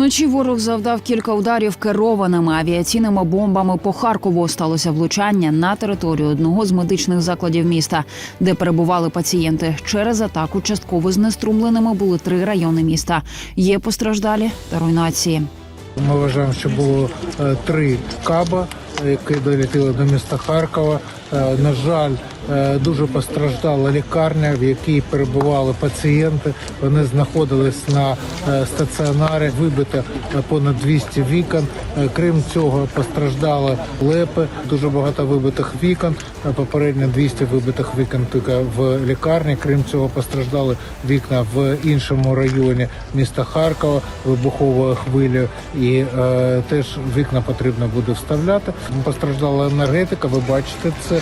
Вночі ворог завдав кілька ударів керованими авіаційними бомбами по Харкову. Сталося влучання на територію одного з медичних закладів міста, де перебували пацієнти. Через атаку частково знеструмленими були три райони міста. Є постраждалі та руйнації. Ми вважаємо, що було е, три каба, які долетіли до міста Харкова. Е, На жаль, дуже постраждала лікарня, в якій перебували пацієнти. Вони знаходились на е, стаціонарі, вибито е, понад 200 вікон. Е, Крім цього, постраждали лепи, дуже багато вибитих вікон. Е, Попередньо 200 вибитих вікон тільки в лікарні. Крім цього, постраждали вікна в іншому районі міста Харкова вибуховою хвилею, і е, теж вікна потрібно буде вставляти. Постраждала енергетика. Ви бачите це. Е,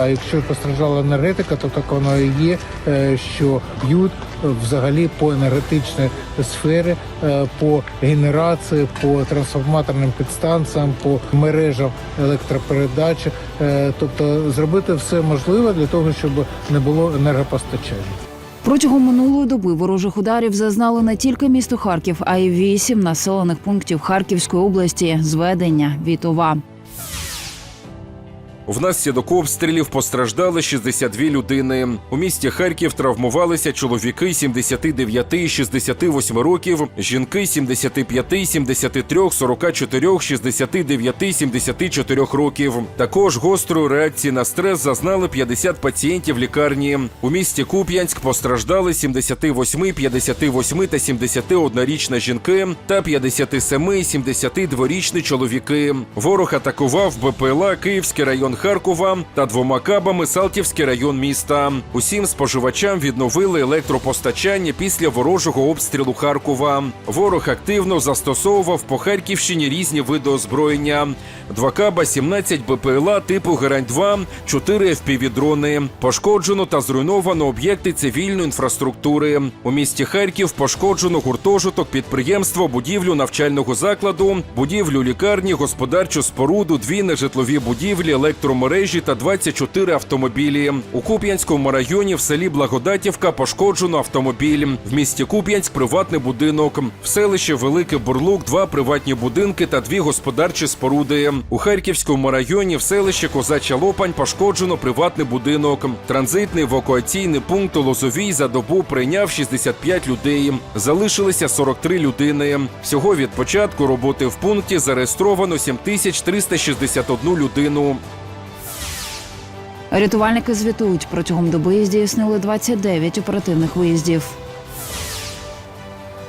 А якщо постраждала енергетика, то так воно і є, е, що б'ють взагалі по енергетичній сфері, е, по генерації, по трансформаторним підстанціям, по мережам електропередачі. Е, Тобто зробити все можливе для того, щоб не було енергопостачання. Протягом минулої доби ворожих ударів зазнали не тільки місто Харків, а й вісім населених пунктів Харківської області. Зведення Вітова. Внаслідок обстрілів постраждали 62 людини. У місті Харків травмувалися чоловіки 79 і 68 років, жінки 75, 73, 44, 69, 74 років. Також гострої реакції на стрес зазнали 50 пацієнтів лікарні. У місті Куп'янськ постраждали 78, 58 та 71-річна жінки та 57, 72-річні чоловіки. Ворог атакував БПЛА Київський район Харкова та двома кабами Салтівський район міста. Усім споживачам відновили електропостачання після ворожого обстрілу Харкова. Ворог активно застосовував по Харківщині різні види озброєння. Два каба, 17 БПЛА типу Герань-2, 4 FPV-дрони. Пошкоджено та зруйновано об'єкти цивільної інфраструктури. У місті Харків пошкоджено гуртожиток, підприємство, будівлю навчального закладу, будівлю лікарні, господарчу споруду, дві нежитлові будівлі, електромережі та 24 автомобілі. У Куп'янському районі в селі Благодатівка пошкоджено автомобіль. В місті Куп'янськ приватний будинок. В селищі Великий Бурлук два приватні будинки та дві господарчі споруди. У Харківському районі в селищі Козача Лопань пошкоджено приватний будинок. Транзитний евакуаційний пункт Лозовій за добу прийняв 65 людей. Залишилися 43 людини. Всього від початку роботи в пункті зареєстровано 7361 людину. Рятувальники звітують протягом доби здійснили 29 оперативних виїздів.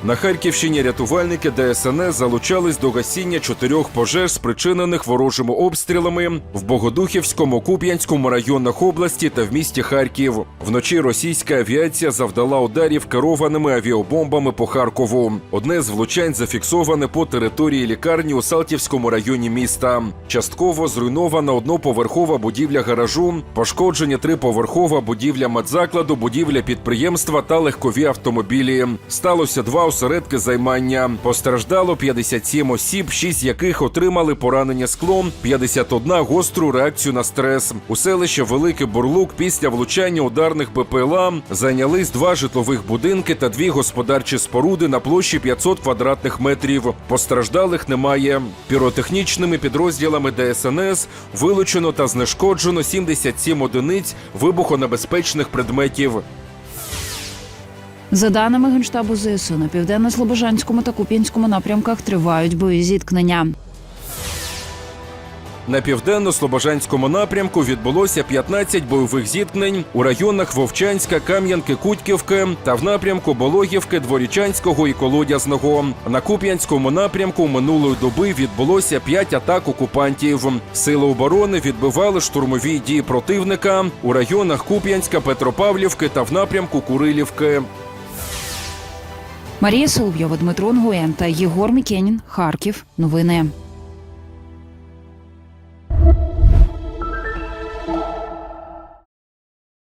На Харківщині рятувальники ДСНС залучались до гасіння чотирьох пожеж, спричинених ворожими обстрілами в Богодухівському, Куп'янському районах області та в місті Харків. Вночі російська авіація завдала ударів керованими авіабомбами по Харкову. Одне з влучань зафіксоване по території лікарні у Салтівському районі міста. Частково зруйнована одноповерхова будівля гаражу, пошкоджені триповерхова будівля медзакладу, будівля підприємства та легкові автомобілі. Сталося два осередки займання. Постраждало 57 осіб, 6 яких отримали поранення склом, 51 гостру реакцію на стрес. У селищі Великий Бурлук після влучання ударних БПЛА зайнялись два житлових будинки та дві господарчі споруди на площі 500 квадратних метрів. Постраждалих немає. Піротехнічними підрозділами ДСНС вилучено та знешкоджено 77 одиниць вибухонебезпечних предметів. За даними генштабу ЗСУ, на південно-слобожанському та куп'янському напрямках тривають бої зіткнення. На південно-слобожанському напрямку відбулося 15 бойових зіткнень у районах Вовчанська, Кам'янки, Кутьківки та в напрямку Бологівки, Дворічанського і Колодязного. На Куп'янському напрямку минулої доби відбулося 5 атак окупантів. Сили оборони відбивали штурмові дії противника у районах Куп'янська, Петропавлівки та в напрямку Курилівки. Марія Соловйова, Дмитро Нгуен та Єгор Мікенін. Харків. Новини.